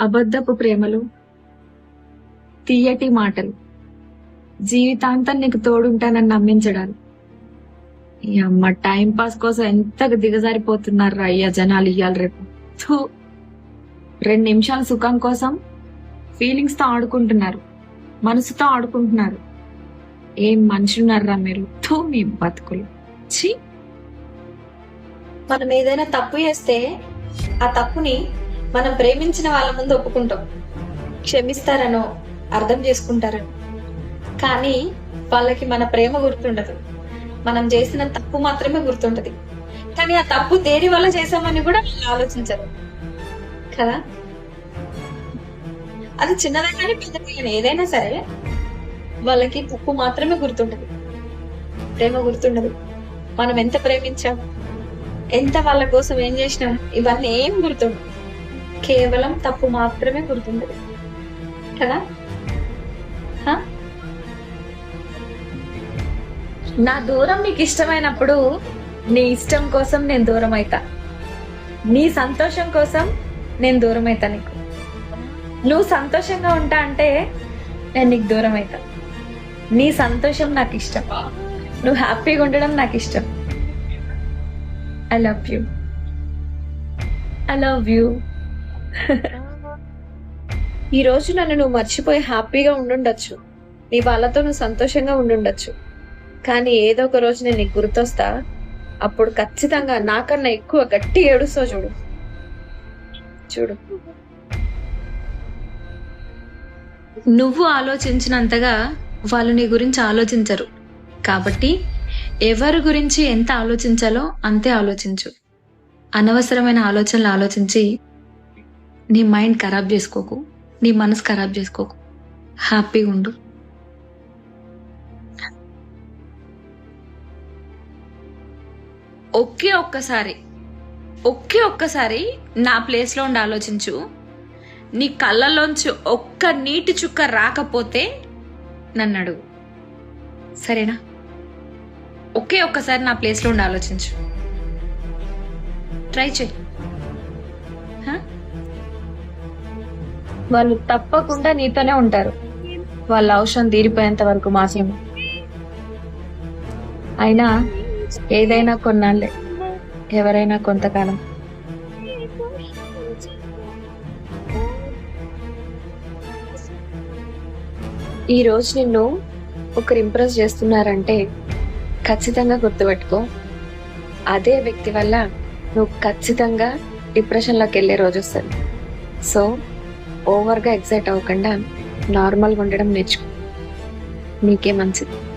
అబద్ధపు ప్రేమలు తీయటి మాటలు జీవితాంతం నీకు తోడుంటానని నమ్మించడాలు. ఈ అమ్మ టైం పాస్ కోసం ఎంత దిగజారిపోతున్నారు అయ్యా జనాలు ఇయ్యాలి రేపు? థూ. రెండు నిమిషాల సుఖం కోసం ఫీలింగ్స్తో ఆడుకుంటున్నారు మనసుతో ఆడుకుంటున్నారు. ఏం మనుషులున్నారా మీరు? థూ మీ బతుకులు. ఛీ! మనం ఏదైనా తప్పు చేస్తే ఆ తప్పుని మనం ప్రేమించిన వాళ్ళ ముందు ఒప్పుకుంటాం. క్షమిస్తారనో అర్థం చేసుకుంటారనో. కానీ వాళ్ళకి మన ప్రేమ గుర్తుండదు. మనం చేసిన తప్పు మాత్రమే గుర్తుంటది. కానీ ఆ తప్పు దేని వల్ల చేసామని కూడా వాళ్ళు ఆలోచించరు. కదా? అది చిన్నదే కానీ పెద్దదే కానీ ఏదైనా సరే వాళ్ళకి తప్పు మాత్రమే గుర్తుండదు ప్రేమ గుర్తుండదు. మనం ఎంత ప్రేమించాం ఎంత వాళ్ళ కోసం ఏం చేసినాం ఇవన్నీ ఏం గుర్తుండదు కేవలం తప్పు మాత్రమే గుర్తుంది కదా? నా దూరం నీకు ఇష్టమైనప్పుడు నీ ఇష్టం కోసం నేను దూరం అవుతా నీ సంతోషం కోసం నేను దూరం అవుతా నీకు. నువ్వు సంతోషంగా ఉంటా అంటే నేను నీకు దూరం అవుతా నీ సంతోషం నాకు ఇష్టం. నువ్వు హ్యాపీగా ఉండడం నాకు ఇష్టం. I love you. I love you. ఈ రోజు నన్ను నువ్వు మర్చిపోయి హ్యాపీగా ఉండుండొచ్చు. నీ వాళ్ళతో నువ్వు సంతోషంగా ఉండుండొచ్చు. కానీ ఏదో ఒక రోజు నేను నీకు గుర్తొస్తా. అప్పుడు ఖచ్చితంగా నాకన్నా ఎక్కువ గట్టి ఏడుస్తావు చూడు. చూడు. నువ్వు ఆలోచించినంతగా వాళ్ళు నీ గురించి ఆలోచించరు. కాబట్టి ఎవరి గురించి ఎంత ఆలోచించాలో అంతే ఆలోచించు. అనవసరమైన ఆలోచనలు ఆలోచించి నీ మైండ్ ఖరాబ్ చేసుకోకు. నీ మనసు ఖరాబ్ చేసుకోకు. హ్యాపీగా ఉండు. ఒకే ఒక్కసారి ఒకే ఒక్కసారి నా ప్లేస్లో ఉండి ఆలోచించు. నీ కళ్ళలోంచి ఒక్క నీటి చుక్క రాకపోతే నన్ను అడుగు. సరేనా? ఒకే ఒక్కసారి నా ప్లేస్లో ఉండి ఆలోచించు. ట్రై చేయి. వాళ్ళు తప్పకుండా నీతోనే ఉంటారు. వాళ్ళ అవసరం తీరిపోయేంత వరకు మాత్రమే. అయినా ఏదైనా కొన్నాళ్ళే ఎవరైనా కొంతకాలం. ఈ రోజు నిన్ను ఒకరు ఇంప్రెస్ చేస్తున్నారంటే ఖచ్చితంగా గుర్తుపెట్టుకో. అదే వ్యక్తి వల్ల నువ్వు ఖచ్చితంగా డిప్రెషన్లోకి వెళ్ళే రోజు వస్తుంది. సో ఓవర్గా ఎగ్జైట్ అవ్వకుండా నార్మల్గా ఉండడం నేర్చుకో. నీకే మంచిది.